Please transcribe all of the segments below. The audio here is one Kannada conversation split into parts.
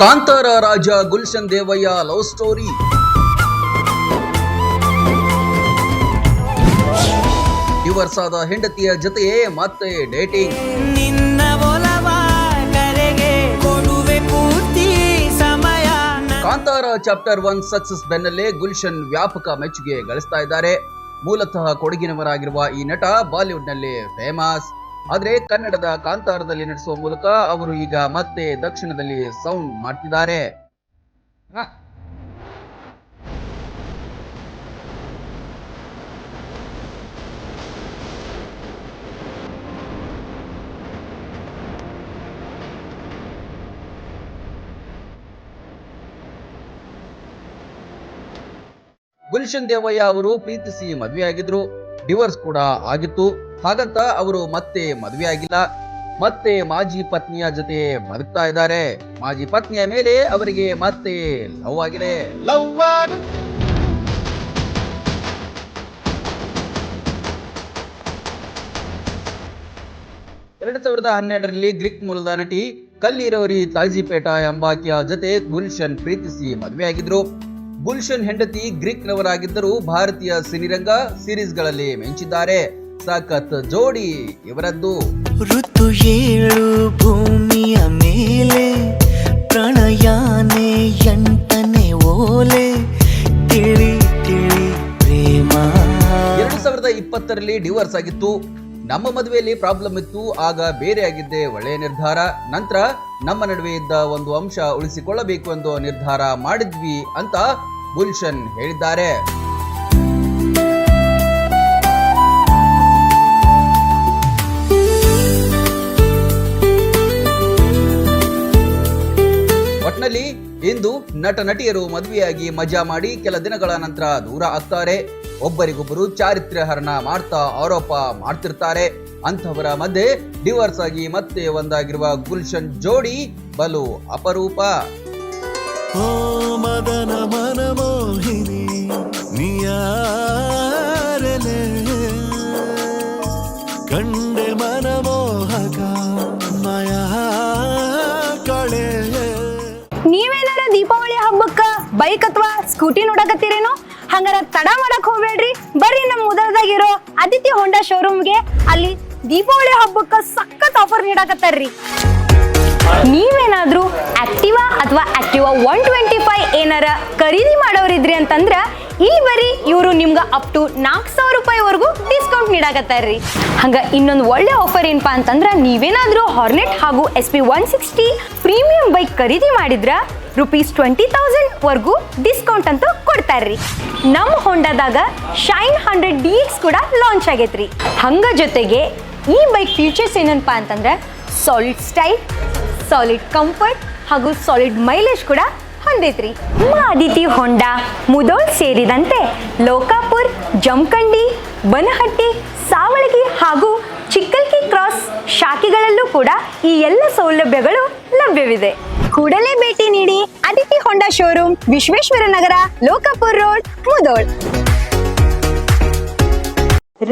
ಕಾಂತಾರ ರಾಜ Gulshan Devaiah love story. Divorce ಆದ ಹೆಂಡತಿಯ ಜೊತೆಯೇ ಮತ್ತೆ ಡೇಟಿಂಗ್. ನಿನ್ನ ಕಾಂತಾರ ಚಾಪ್ಟರ್ ಒನ್ ಸಕ್ಸಸ್ ಬೆನ್ನಲ್ಲೇ ಗುಲ್ಶನ್ ವ್ಯಾಪಕ ಮೆಚ್ಚುಗೆ ಗಳಿಸ್ತಾ ಇದ್ದಾರೆ. ಮೂಲತಃ ಕೊಡಗಿನವರಾಗಿರುವ ಈ ನಟ ಬಾಲಿವುಡ್ನಲ್ಲಿ ಫೇಮಸ್. ಆದ್ರೆ ಕನ್ನಡದ ಕಾಂತಾರದಲ್ಲಿ ನಡೆಸುವ ಮೂಲಕ ಅವರು ಈಗ ಮತ್ತೆ ದಕ್ಷಿಣದಲ್ಲಿ ಸೌಂಡ್ ಮಾಡ್ತಿದ್ದಾರೆ. ಗುಲ್ಶನ್ ದೇವಯ್ಯ ಅವರು ಪ್ರೀತಿಸಿ ಮದುವೆಯಾಗಿದ್ರು. ಡಿವೋರ್ಸ್ ಕೂಡ ಆಗಿತ್ತು. ಹಾಗಂತ ಅವರು ಮತ್ತೆ ಮದುವೆ ಆಗಿಲ್ಲ. ಮತ್ತೆ ಮಾಜಿ ಪತ್ನಿಯ ಜೊತೆ ಬದುಕ್ತಾ ಇದ್ದಾರೆ. ಮಾಜಿ ಪತ್ನಿಯ ಮೇಲೆ ಅವರಿಗೆ ಮತ್ತೆ ಲವ್ ಆಗಿದೆ. ಎರಡ್ ಸಾವಿರದ ಹನ್ನೆರಡರಲ್ಲಿ ಗ್ರೀಕ್ ಮೂಲದ ನಟಿ ಕಲ್ಲಿರೋರಿ ತಾಜಿಪೇಟ ಎಂಬಾಕೆಯ ಜೊತೆ ಗುಲ್ಶನ್ ಪ್ರೀತಿಸಿ ಮದುವೆಯಾಗಿದ್ರು. ಗುಲ್ಶನ್ ಹೆಂಡತಿ ಗ್ರೀಕ್ನವರಾಗಿದ್ದರೂ ಭಾರತೀಯ ಸಿನಿರಂಗ ಸೀರೀಸ್ಗಳಲ್ಲಿ ಮೆಂಚಿದ್ದಾರೆ. ಸಖತ್ ಜೋಡಿ ಇವರದ್ದು. ಋತು ಏಳು ಭೂಮಿಯ ಮೇಲೆ ಪ್ರಣಯಾನೆ ಎಂಟನೆ ಓಲೆ ತಿಳಿ ತಿಳಿ ಪ್ರೇಮ. ಎರಡು ಸಾವಿರದ ಇಪ್ಪತ್ತರಲ್ಲಿ ಡಿವೋರ್ಸ್ ಆಗಿತ್ತು. ನಮ್ಮ ಮದುವೆಯಲ್ಲಿ ಪ್ರಾಬ್ಲಮ್ ಇತ್ತು, ಆಗ ಬೇರೆ ಆಗಿದ್ದೆ ಒಳ್ಳೆಯ ನಿರ್ಧಾರ. ನಂತರ ನಮ್ಮ ನಡುವೆ ಇದ್ದ ಒಂದು ಅಂಶ ಉಳಿಸಿಕೊಳ್ಳಬೇಕು ಎಂದು ನಿರ್ಧಾರ ಮಾಡಿದ್ವಿ ಅಂತ ಗುಲ್ಶನ್ ಹೇಳಿದ್ದಾರೆ. ಒಟ್ನಲ್ಲಿ ಇಂದು ನಟ ನಟಿಯರು ಮದುವೆಯಾಗಿ ಮಜಾ ಮಾಡಿ ಕೆಲ ದಿನಗಳ ನಂತರ ದೂರ ಆಗ್ತಾರೆ. ಒಬ್ಬರಿಗೊಬ್ಬರು ಚಾರಿತ್ರ್ಯ ಹರಣ ಮಾಡ್ತಾ ಆರೋಪ ಮಾಡ್ತಿರ್ತಾರೆ. ಅಂಥವರ ಮಧ್ಯೆ ಡಿವೋರ್ಸ್ ಆಗಿ ಮತ್ತೆ ಒಂದಾಗಿರುವ ಗುಲ್ಶನ್ ಜೋಡಿ ಬಲು ಅಪರೂಪ. ಬೈಕ್ ಅಥವಾ ಸ್ಕೂಟಿ ನೋಡಕತ್ತೀರೇನು? ಹಂಗಾರ ತಡ ಮಾಡಕ್ ಹೋಗ್ಬೇಡ್ರಿ. ಬರ್ರಿ ನಮ್ಮ ಉದರದಾಗಿರೋ ಆದಿತ್ಯ ಹೋಂಡಾ ಶೋರೂಮ್ಗೆ ಅಲ್ಲಿ ದೀಪಾವಳಿ ಹಬ್ಬಕ್ಕ ಸಖತ್ ಆಫರ್ ನೀಡಕತ್ತಾರ್ರಿ. ನೀವೇನಾದ್ರೂ ಆಕ್ಟಿವಾ ಅಥವಾ ಆಕ್ಟಿವಾ ಒನ್ ಟ್ವೆಂಟಿ ಫೈವ್ ಏನಾರ ಖರೀದಿ ಮಾಡೋರಿದ್ರಿ ಅಂತಂದ್ರ ಇಲ್ಲಿ ಬರಿ ಇವರು ನಿಮ್ಗೆ ಅಪ್ ಟು ನಾಲ್ಕು ಸಾವಿರ ರೂಪಾಯಿವರೆಗೂ ಡಿಸ್ಕೌಂಟ್ ನೀಡಾಕತ್ತಾರ್ರಿ. ಹಂಗ ಇನ್ನೊಂದು ಒಳ್ಳೆ ಆಫರ್ ಏನಪ್ಪ ಅಂತಂದ್ರೆ ನೀವೇನಾದ್ರೂ ಹಾರ್ನೆಟ್ ಹಾಗೂ S P one sixty premium bike ಖರೀದಿ ಮಾಡಿದ್ರ ರುಪೀಸ್ ಟ್ವೆಂಟಿ ತೌಸಂಡ್ ವರ್ಗೂ ಡಿಸ್ಕೌಂಟ್ ಅಂತೂ ಕೊಡ್ತಾರ್ರಿ. ನಮ್ಮ ಹೊಂಡದಾಗ ಶೈನ್ ಹಂಡ್ರೆಡ್ ಡಿ ಎಕ್ಸ್ ಕೂಡ ಲಾಂಚ್ ಆಗೈತ್ರಿ. ಹಂಗ ಜೊತೆಗೆ ಈ ಬೈಕ್ ಫೀಚರ್ಸ್ ಏನಪ್ಪಾ ಅಂತಂದ್ರೆ ಸಾಲಿಡ್ ಸ್ಟೈಲ್ ಸಾಲಿಡ್ ಕಂಫರ್ಟ್ ಹಾಗೂ ಸಾಲಿಡ್ ಮೈಲೇಜ್ ಕೂಡ ಹೊಂದೈತ್ರಿ. ನಮ್ಮ ಅದಿತಿ ಹೊಂಡಾ ಮುದೋಳ್ ಸೇರಿದಂತೆ ಲೋಕಾಪುರ್ ಜಮಖಂಡಿ ಬನಹಟ್ಟಿ, ಸಾವಳಗಿ ಹಾಗೂ ಚಿಕ್ಕಲ್ಕಿ ಕ್ರಾಸ್ ಶಾಖೆಗಳಲ್ಲೂ ಕೂಡ ಈ ಎಲ್ಲ ಸೌಲಭ್ಯಗಳು ಲಭ್ಯವಿದೆ. ಕೂಡಲೇ ಭೇಟಿ ನೀಡಿ Aditi Honda showroom Vishweshwara Nagar, Lokapur road, Mudhol.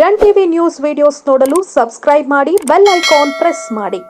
Run TV news videos ನೋಡಲು ಸಬ್ಸ್ಕ್ರೈಬ್ ಮಾಡಿ, ಬೆಲ್ ಐಕಾನ್ ಪ್ರೆಸ್ ಮಾಡಿ.